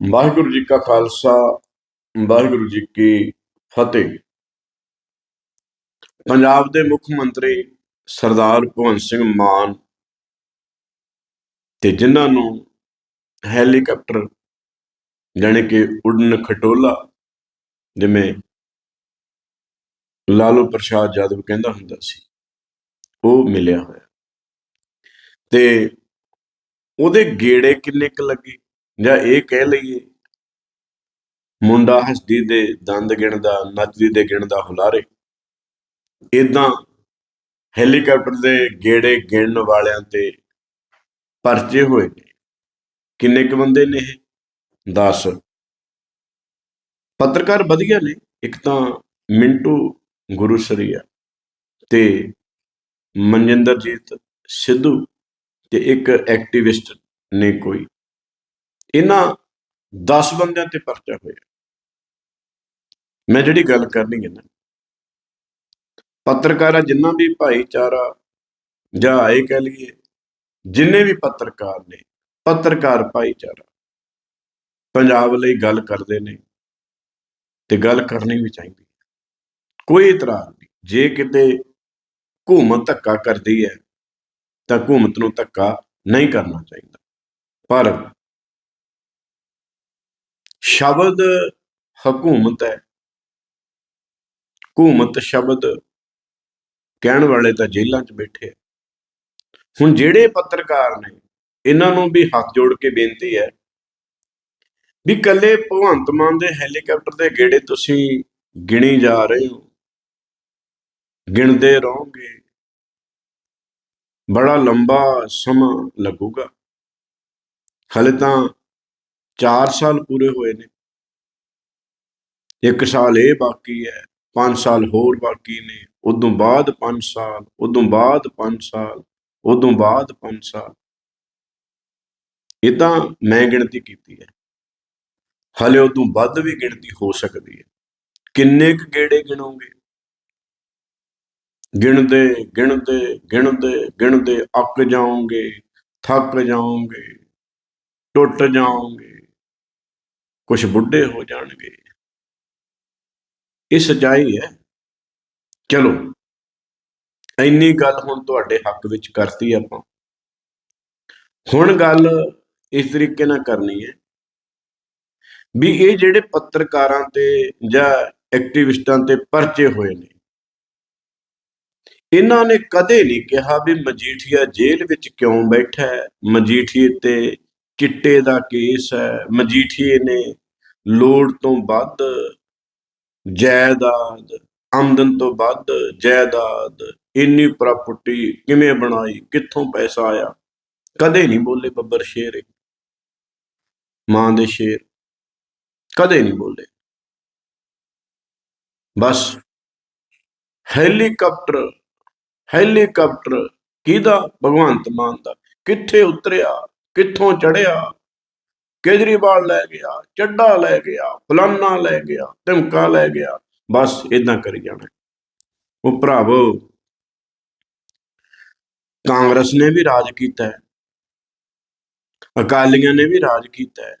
ਵਾਹਿਗੁਰੂ ਜੀ ਕਾ ਖਾਲਸਾ, ਵਾਹਿਗੁਰੂ ਜੀ ਕੀ ਫਤਿਹ। ਪੰਜਾਬ ਦੇ ਮੁੱਖ ਮੰਤਰੀ ਸਰਦਾਰ ਭਗਵੰਤ ਸਿੰਘ ਮਾਨ ਤੇ ਜਿਨ੍ਹਾਂ ਨੂੰ ਹੈਲੀਕਾਪਟਰ ਜਾਣੀ ਕਿ ਉਡਨ ਖਟੋਲਾ, ਜਿਵੇਂ ਲਾਲੂ ਪ੍ਰਸ਼ਾਦ ਯਾਦਵ ਕਹਿੰਦਾ ਹੁੰਦਾ ਸੀ, ਉਹ ਮਿਲਿਆ ਹੋਇਆ। ਤੇ ਉਹਦੇ ਗੇੜੇ ਕਿੰਨੇ ਕੁ ਲੱਗੇ? ਜਾਂ ਇਹ ਕਹਿ ਲਈਏ, ਮੁੰਡਾ ਹਸਦੀ ਦੇ ਦੰਦ ਗਿਣਦਾ, ਨੱਚਦੀ ਦੇ ਗਿਣਦਾ ਹੁਲਾਰੇ। ਇਦਾਂ ਹੈਲੀਕਾਪਟਰ ਦੇ ਗੇੜੇ ਗਿਣਨ ਵਾਲਿਆਂ ਤੇ ਪਰਚੇ ਹੋਏ ਨੇ। ਕਿੰਨੇ ਕੁ ਬੰਦੇ ਨੇ ਇਹ? 10 ਪੱਤਰਕਾਰ ਵਧੀਆ ਨੇ, ਇੱਕ ਤਾਂ ਮਿੰਟੂ ਗੁਰੂਸਰੀਆ ਤੇ ਮਨਜਿੰਦਰਜੀਤ ਸਿੱਧੂ ਤੇ ਇੱਕ ਐਕਟਿਵਿਸਟ ਨੇ ਕੋਈ। ਇਹਨਾਂ 10 ਬੰਦਿਆਂ ਤੇ ਪਰਚਾ ਹੋਇਆ। ਮੈਂ ਜਿਹੜੀ ਗੱਲ ਕਰਨੀ ਹੈ ਨਾ, ਪੱਤਰਕਾਰਾਂ ਜਿੰਨਾ ਵੀ ਭਾਈਚਾਰਾ ਜਾਂ ਇਹ ਕਹਿ ਲਈਏ, ਜਿੰਨੇ ਵੀ ਪੱਤਰਕਾਰ ਨੇ, ਪੱਤਰਕਾਰ ਭਾਈਚਾਰਾ, ਪੰਜਾਬ ਲਈ ਗੱਲ ਕਰਦੇ ਨੇ ਤੇ ਗੱਲ ਕਰਨੀ ਵੀ ਚਾਹੀਦੀ ਹੈ। ਕੋਈ ਇਤਰਾਜ਼ ਨਹੀਂ। ਜੇ ਕਿਤੇ ਹਕੂਮਤ ਧੱਕਾ ਕਰਦੀ ਹੈ, ਤਾਂ ਹਕੂਮਤ ਨੂੰ ਧੱਕਾ ਨਹੀਂ ਕਰਨਾ ਚਾਹੀਦਾ। ਪਰ ਸ਼ਬਦ ਹਕੂਮਤ ਹੈ। ਹਕੂਮਤ ਸ਼ਬਦ ਕਹਿਣ ਵਾਲੇ ਤਾਂ ਜੇਲ੍ਹਾਂ 'ਚ ਬੈਠੇ ਆ। ਹੁਣ ਜਿਹੜੇ ਪੱਤਰਕਾਰ ਨੇ, ਇਹਨਾਂ ਨੂੰ ਵੀ ਹੱਥ ਜੋੜ ਕੇ ਬੇਨਤੀ ਹੈ ਵੀ ਕੱਲੇ ਭਗਵੰਤ ਮਾਨ ਦੇ ਹੈਲੀਕਾਪਟਰ ਦੇ ਗੇੜੇ ਤੁਸੀਂ ਗਿਣੀ ਜਾ ਰਹੇ ਹੋ, ਗਿਣਦੇ ਰਹੋਗੇ, ਬੜਾ ਲੰਬਾ ਸਮਾਂ ਲੱਗੂਗਾ। ਹਲੇ ਤਾਂ 4 ਸਾਲ ਪੂਰੇ ਹੋਏ ਨੇ। ਇੱਕ ਸਾਲ ਇਹ ਬਾਕੀ ਹੈ 5 ਸਾਲ ਹੋਰ ਬਾਕੀ ਨੇ। ਉਦੋਂ ਬਾਅਦ 5 ਸਾਲ, ਉਦੋਂ ਬਾਅਦ 5 ਸਾਲ, ਉਦੋਂ ਬਾਅਦ 5 ਸਾਲ। ਇਹ ਤਾਂ ਮੈਂ ਗਿਣਤੀ ਕੀਤੀ ਹੈ। ਹਲੇ ਉਦੋਂ ਵੱਧ ਵੀ ਗਿਣਤੀ ਹੋ ਸਕਦੀ ਹੈ। ਕਿੰਨੇ ਕੁ ਗੇੜੇ ਗਿਣੋਗੇ? ਗਿਣਦੇ ਗਿਣਦੇ ਗਿਣਦੇ ਗਿਣਦੇ ਅੱਕ ਜਾਓਗੇ, ਥੱਕ ਜਾਓਗੇ, ਟੁੱਟ ਜਾਓਗੇ। ਕੁਝ ਬੁੱਢੇ ਹੋ ਜਾਣਗੇ। ਇਹ ਸਚਾਈ ਹੈ। ਚਲੋ, ਇੰਨੀ ਗੱਲ ਹੁਣ ਤੁਹਾਡੇ ਹੱਕ ਵਿੱਚ ਕਰਤੀ ਆਪਾਂ। ਹੁਣ ਗੱਲ ਇਸ ਤਰੀਕੇ ਨਾਲ ਕਰਨੀ ਹੈ ਵੀ ਇਹ ਜਿਹੜੇ ਪੱਤਰਕਾਰਾਂ ਤੇ ਜਾਂ ਐਕਟਿਵਿਸਟਾਂ ਤੇ ਪਰਚੇ ਹੋਏ ਨੇ, ਇਹਨਾਂ ਨੇ ਕਦੇ ਨਹੀਂ ਕਿਹਾ ਵੀ ਮਜੀਠੀਆ ਜੇਲ੍ਹ ਵਿੱਚ ਕਿਉਂ ਬੈਠਾ ਹੈ, ਮਜੀਠੀਏ ਤੇ ਚਿੱਟੇ ਦਾ ਕੇਸ ਹੈ, ਮਜੀਠੀਏ ਨੇ ਲੋੜ ਤੋਂ ਵੱਧ ਜਾਇਦਾਦ, ਆਮਦਨ ਤੋਂ ਵੱਧ ਜਾਇਦਾਦ, ਇੰਨੀ ਪ੍ਰਾਪਰਟੀ ਕਿਵੇਂ ਬਣਾਈ, ਕਿੱਥੋਂ ਪੈਸਾ ਆਇਆ? ਕਦੇ ਨਹੀਂ ਬੋਲੇ ਬੱਬਰ ਸ਼ੇਰ ਮਾਂ ਦੇ ਸ਼ੇਰ। ਕਦੇ ਨਹੀਂ ਬੋਲੇ। ਬਸ ਹੈਲੀਕਾਪਟਰ ਹੈਲੀਕਾਪਟਰ ਕਿਹਦਾ? ਭਗਵੰਤ ਮਾਨ ਦਾ। ਕਿੱਥੇ ਉਤਰਿਆ? ਕਿੱਥੋਂ ਚੜਿਆ ਕੇਜਰੀਵਾਲ ਲੈ ਗਿਆ, ਚੱਡਾ ਲੈ ਗਿਆ, ਫਲਾਨਾ ਲੈ ਗਿਆ, ਧਮਕਾ ਲੈ ਗਿਆ। ਬਸ ਇਦਾਂ ਕਰੀ ਜਾਣਾ। ਉਹ ਭਰਾਵੋ, ਕਾਂਗਰਸ ਨੇ ਵੀ ਰਾਜ ਕੀਤਾ ਅਕਾਲੀਆਂ ਨੇ ਵੀ ਰਾਜ ਕੀਤਾ ਹੈ।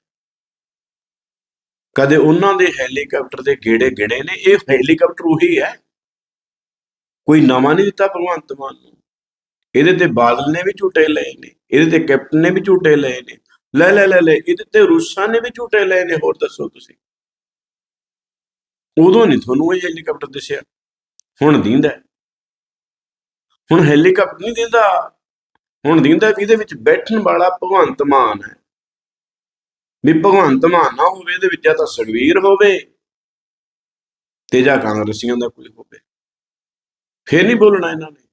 ਕਦੇ ਉਹਨਾਂ ਦੇ ਹੈਲੀਕਾਪਟਰ ਦੇ ਗੇੜੇ ਗੇੜੇ ਨੇ? ਇਹ ਹੈਲੀਕਾਪਟਰ ਉਹੀ ਹੈ। ਕੋਈ ਨਵਾਂ ਨਹੀਂ ਦਿੱਤਾ ਭਗਵੰਤ ਮਾਨ ਨੂੰ। ਇਹਦੇ ਤੇ ਬਾਦਲ ਨੇ ਵੀ ਝੂਟੇ ਲਏ ਨੇ। ਇਹਦੇ ਤੇ ਕੈਪਟਨ ਨੇ ਵੀ ਝੂਟੇ ਲਏ ਨੇ। ਲੈ ਲੈ ਲੈ ਲੈ, ਇਹਦੇ ਤੇ ਰੂਸਾਂ ਨੇ ਵੀ ਝੂਟੇ ਲਏ ਨੇ, ਹੋਰ ਦੱਸੋ ਤੁਸੀਂ। ਉਦੋਂ ਨਹੀਂ ਤੁਹਾਨੂੰ ਇਹ ਹੈਲੀਕਾਪਟਰ ਦਿਸਿਆ। ਹੁਣ ਦਿੰਦਾ ਹੁਣ ਹੈਲੀਕਾਪਟਰ ਨਹੀਂ ਦਿੰਦਾ। ਹੁਣ ਦਿੰਦਾ ਵੀ ਇਹਦੇ ਵਿੱਚ ਬੈਠਣ ਵਾਲਾ ਭਗਵੰਤ ਮਾਨ ਹੈ। ਵੀ ਭਗਵੰਤ ਮਾਨ ਨਾ ਹੋਵੇ, ਇਹਦੇ ਵਿੱਚ ਜਾਂ ਤਾਂ ਸੁਖਵੀਰ ਹੋਵੇ ਤੇ ਜਾਂ ਕਾਂਗਰਸੀਆਂ ਦਾ ਕੋਈ ਹੋਵੇ। ਫੇਰ ਨਹੀਂ ਬੋਲਣਾ ਇਹਨਾਂ ਨੇ।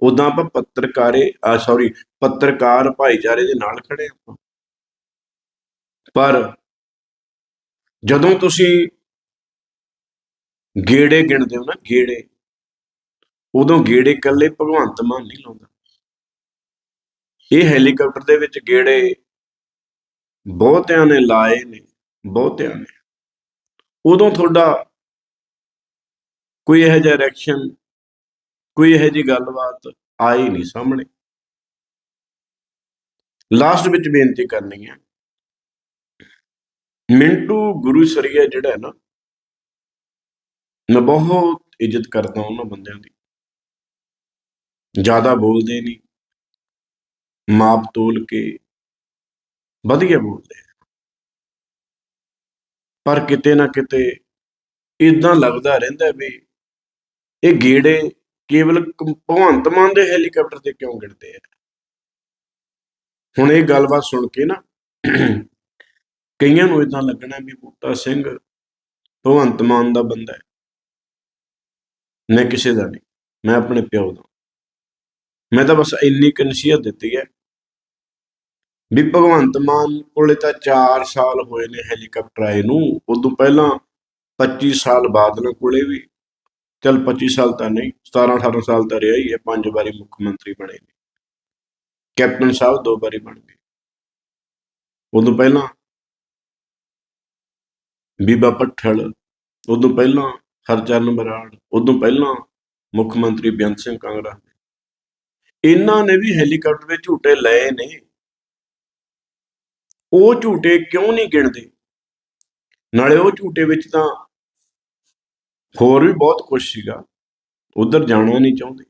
ਉਦਾਂ ਆਪਾਂ ਪੱਤਰਕਾਰੇ ਆ ਸੌਰੀ ਪੱਤਰਕਾਰ ਭਾਈਚਾਰੇ ਦੇ ਨਾਲ ਖੜੇ ਆਪਾਂ। ਪਰ ਜਦੋਂ ਤੁਸੀਂ ਗੇੜੇ ਗਿਣਦੇ ਹੋ ਨਾ, ਗੇੜੇ, ਉਦੋਂ ਗੇੜੇ ਇਕੱਲੇ ਭਗਵੰਤ ਮਾਨ ਨਹੀਂ ਲਾਉਂਦਾ। ਇਹ ਹੈਲੀਕਾਪਟਰ ਦੇ ਵਿੱਚ ਗੇੜੇ ਬਹੁਤਿਆਂ ਨੇ ਲਾਏ ਨੇ, ਬਹੁਤਿਆਂ ਨੇ। ਉਦੋਂ ਤੁਹਾਡਾ ਕੋਈ ਇਹੋ ਜਿਹਾ ਰਿਐਕਸ਼ਨ ਕੋਈ ਇਹੋ ਜਿਹੀ ਗੱਲਬਾਤ ਆਈ ਨਹੀਂ ਸਾਹਮਣੇ। ਲਾਸਟ ਵਿੱਚ ਬੇਨਤੀ ਕਰਨੀ ਹੈ। ਮਿੰਟੂ ਗੁਰੂ ਸਰੀਆ ਜਿਹੜਾ ਹੈ ਨਾ, ਮੈਂ ਬਹੁਤ ਇੱਜ਼ਤ ਕਰਦਾ ਉਹਨਾਂ ਬੰਦਿਆਂ ਦੀ। ਜ਼ਿਆਦਾ ਬੋਲਦੇ ਨਹੀਂ। ਮਾਪ ਤੋਲ ਕੇ ਵਧੀਆ ਬੋਲਦੇ ਪਰ ਕਿਤੇ ਨਾ ਕਿਤੇ ਇਦਾਂ ਲੱਗਦਾ ਰਹਿੰਦਾ ਵੀ ਇਹ ਗੇੜੇ ਕੇਵਲ ਭਗਵੰਤ ਮਾਨ ਦੇ ਹੈਲੀਕਾਪਟਰ ਤੇ ਕਿਉਂ ਗਿਣਦੇ ਆ? ਹੁਣ ਇਹ ਗੱਲਬਾਤ ਸੁਣ ਕੇ ਨਾ ਕਈਆਂ ਨੂੰ ਇਦਾਂ ਲੱਗਣਾ ਵੀ ਬੂਟਾ ਸਿੰਘ ਭਗਵੰਤ ਮਾਨ ਦਾ ਬੰਦਾ ਹੈ। ਮੈਂ ਕਿਸੇ ਦਾ ਨਹੀਂ, ਮੈਂ ਆਪਣੇ ਪਿਓ ਦਾ। ਮੈਂ ਤਾਂ ਬਸ ਇੰਨੀ ਕੁ ਨਸੀਹਤ ਦਿੱਤੀ ਹੈ ਵੀ ਭਗਵੰਤ ਮਾਨ ਕੋਲੇ ਤਾਂ 4 ਸਾਲ ਹੋਏ ਨੇ ਹੈਲੀਕਾਪਟਰ ਆਏ ਨੂੰ, ਉਦੋਂ ਪਹਿਲਾਂ 25 ਸਾਲ ਬਾਦਲਾਂ ਕੋਲੇ ਵੀ। ਚਲ 25 ਸਾਲ ਤਾਂ ਨਹੀਂ 17 18 ਸਾਲ ਤਾਂ ਰਿਹਾ ਹੀ ਹੈ, ਪੰਜ ਵਾਰੀ ਮੁੱਖ ਮੰਤਰੀ ਬਣੇ ਨੇ। ਕੈਪਟਨ ਸਾਹਿਬ ਦੋ ਵਾਰੀ ਬਣ ਗਏ। ਉਦੋਂ ਪਹਿਲਾਂ ਬੀਬਾ ਪੱਠਲ ਉਦੋਂ ਪਹਿਲਾਂ ਹਰਚਰਨ ਬਰਾੜ ਉਦੋਂ ਪਹਿਲਾਂ ਮੁੱਖ ਮੰਤਰੀ ਬੇਅੰਤ ਸਿੰਘ ਕਾਂਗੜਾ। ਇਹਨਾਂ ਨੇ ਵੀ ਹੈਲੀਕਾਪਟਰ ਦੇ ਝੂਟੇ ਲਏ ਨੇ। ਉਹ ਝੂਟੇ ਕਿਉਂ ਨਹੀਂ ਗਿਣਦੇ? ਨਾਲੇ ਉਹ ਝੂਟੇ ਵਿੱਚ ਤਾਂ ਹੋਰ ਵੀ ਬਹੁਤ ਕੁਝ ਸੀਗਾ। ਉਧਰ ਜਾਣਾ ਨਹੀਂ ਚਾਹੁੰਦੇ।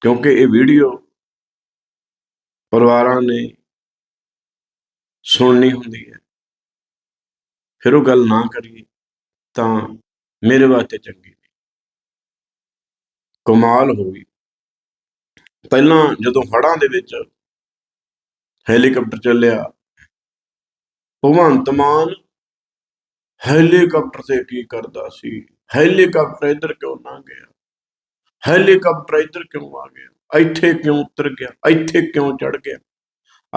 ਕਿਉਂਕਿ ਇਹ ਵੀਡੀਓ ਪਰਿਵਾਰਾਂ ਨੇ ਸੁਣਨੀ ਹੁੰਦੀ ਹੈ। ਫਿਰ ਉਹ ਗੱਲ ਨਾ ਕਰੀਏ ਤਾਂ ਮੇਰੇ ਵਾਸਤੇ ਚੰਗੀ ਨਹੀਂ। ਕਮਾਲ ਹੋ ਗਈ। ਪਹਿਲਾਂ ਜਦੋਂ ਹੜ੍ਹਾਂ ਦੇ ਵਿੱਚ ਹੈਲੀਕਾਪਟਰ ਚੱਲਿਆ, ਭਗਵੰਤ ਮਾਨ ਹੈਲੀਕਾਪਟਰ ਤੇ ਕੀ ਕਰਦਾ ਸੀ? ਹੈਲੀਕਾਪਟਰ ਇੱਧਰ ਕਿਉਂ ਨਾ ਗਿਆ? ਹੈਲੀਕਾਪਟਰ ਇੱਧਰ ਕਿਉਂ ਆ ਗਿਆ? ਇੱਥੇ ਕਿਉਂ ਉਤਰ ਗਿਆ? ਇੱਥੇ ਕਿਉਂ ਚੜ ਗਿਆ?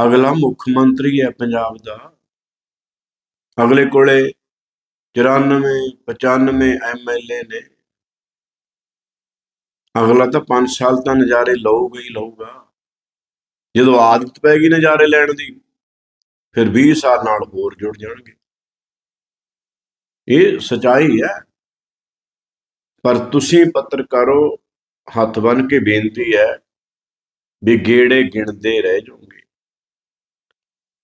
ਅਗਲਾ ਮੁੱਖ ਮੰਤਰੀ ਹੈ ਪੰਜਾਬ ਦਾ। ਅਗਲੇ ਕੋਲੇ 94 95 ਐਮਐਲਏ ਨੇ। ਅਗਲਾ ਤਾਂ 5 ਸਾਲ ਤਾਂ ਨਜ਼ਾਰੇ ਲਊਗਾ ਹੀ ਲਊਗਾ। ਜਦੋਂ ਆਦਤ ਪੈ ਗਈ ਨਜ਼ਾਰੇ ਲੈਣ ਦੀ, ਫਿਰ 20 ਸਾਲ ਨਾਲ ਹੋਰ ਜੁੜ ਜਾਣਗੇ। ਇਹ ਸਚਾਈ ਹੈ। ਪਰ ਤੁਸੀਂ ਪੱਤਰਕਾਰੋ ਹੱਥ ਬੰਨ ਕੇ ਬੇਨਤੀ ਹੈ ਵੀ ਗੇੜੇ ਗਿਣਦੇ ਰਹਿ ਜਾਓਗੇ।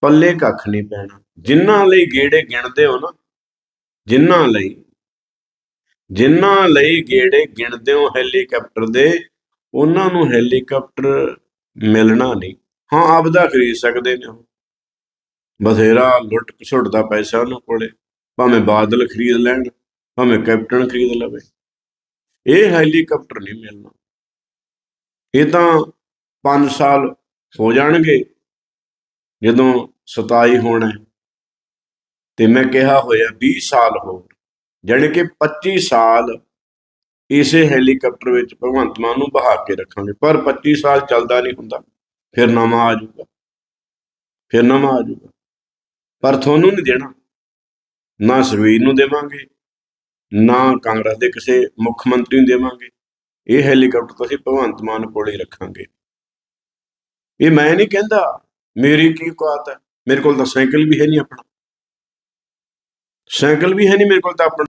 ਪੱਲੇ ਕੱਖ ਨਹੀਂ ਪੈਣਾ। ਜਿਨ੍ਹਾਂ ਲਈ ਗੇੜੇ ਗਿਣਦੇ ਹੋ ਨਾ, ਜਿਨ੍ਹਾਂ ਲਈ ਜਿਨ੍ਹਾਂ ਲਈ ਗੇੜੇ ਗਿਣਦੇ ਹੋ ਹੈਲੀਕਾਪਟਰ ਦੇ, ਉਹਨਾਂ ਨੂੰ ਹੈਲੀਕਾਪਟਰ ਮਿਲਣਾ ਨਹੀਂ। ਹਾਂ, ਆਪਦਾ ਖਰੀਦ ਸਕਦੇ ਨੇ ਉਹ। ਬਥੇਰਾ ਲੁੱਟ ਘਸੁੱਟ ਦਾ ਪੈਸਾ ਉਹਨਾਂ ਕੋਲੇ। ਭਾਵੇਂ ਬਾਦਲ ਖਰੀਦ ਲੈਣ ਭਾਵੇਂ ਕੈਪਟਨ ਖਰੀਦ ਲਵੇ। ਇਹ ਹੈਲੀਕਾਪਟਰ ਨਹੀਂ ਮਿਲਣਾ। ਇਹ ਤਾਂ 5 ਸਾਲ ਹੋ ਜਾਣਗੇ ਜਦੋਂ 27 ਹੋਣਾ ਹੈ। ਤੇ ਮੈਂ ਕਿਹਾ ਹੋਇਆ 20 ਸਾਲ ਹੋਰ ਜਾਣੀ ਕਿ 25 ਸਾਲ ਇਸੇ ਹੈਲੀਕਾਪਟਰ ਵਿੱਚ ਭਗਵੰਤ ਮਾਨ ਨੂੰ ਬਹਾ ਕੇ ਰੱਖਾਂਗੇ। ਪਰ 25 ਸਾਲ ਚੱਲਦਾ ਨਹੀਂ ਹੁੰਦਾ। ਫਿਰ ਨਵਾਂ ਆ ਜਾਊਗਾ। ਫਿਰ ਨਵਾਂ ਆ ਜਾਊਗਾ। ਪਰ ਤੁਹਾਨੂੰ ਨਹੀਂ ਦੇਣਾ। ਨਾ ਸੁਖਬੀਰ ਨੂੰ ਦੇਵਾਂਗੇ, ਨਾ ਕਾਂਗਰਸ ਦੇ ਕਿਸੇ ਮੁੱਖ ਮੰਤਰੀ ਨੂੰ ਦੇਵਾਂਗੇ। ਇਹ ਹੈਲੀਕਾਪਟਰ ਤਾਂ ਅਸੀਂ ਭਗਵੰਤ ਮਾਨ ਕੋਲ ਹੀ ਰੱਖਾਂਗੇ। ਇਹ ਮੈਂ ਨਹੀਂ ਕਹਿੰਦਾ, ਮੇਰੀ ਕੀ ਔਕਾਤ ਹੈ? ਮੇਰੇ ਕੋਲ ਤਾਂ ਸਾਈਕਲ ਵੀ ਹੈ ਨਹੀਂ ਆਪਣਾ। ਸਾਈਕਲ ਵੀ ਹੈ ਨਹੀਂ ਮੇਰੇ ਕੋਲ ਤਾਂ ਆਪਣਾ।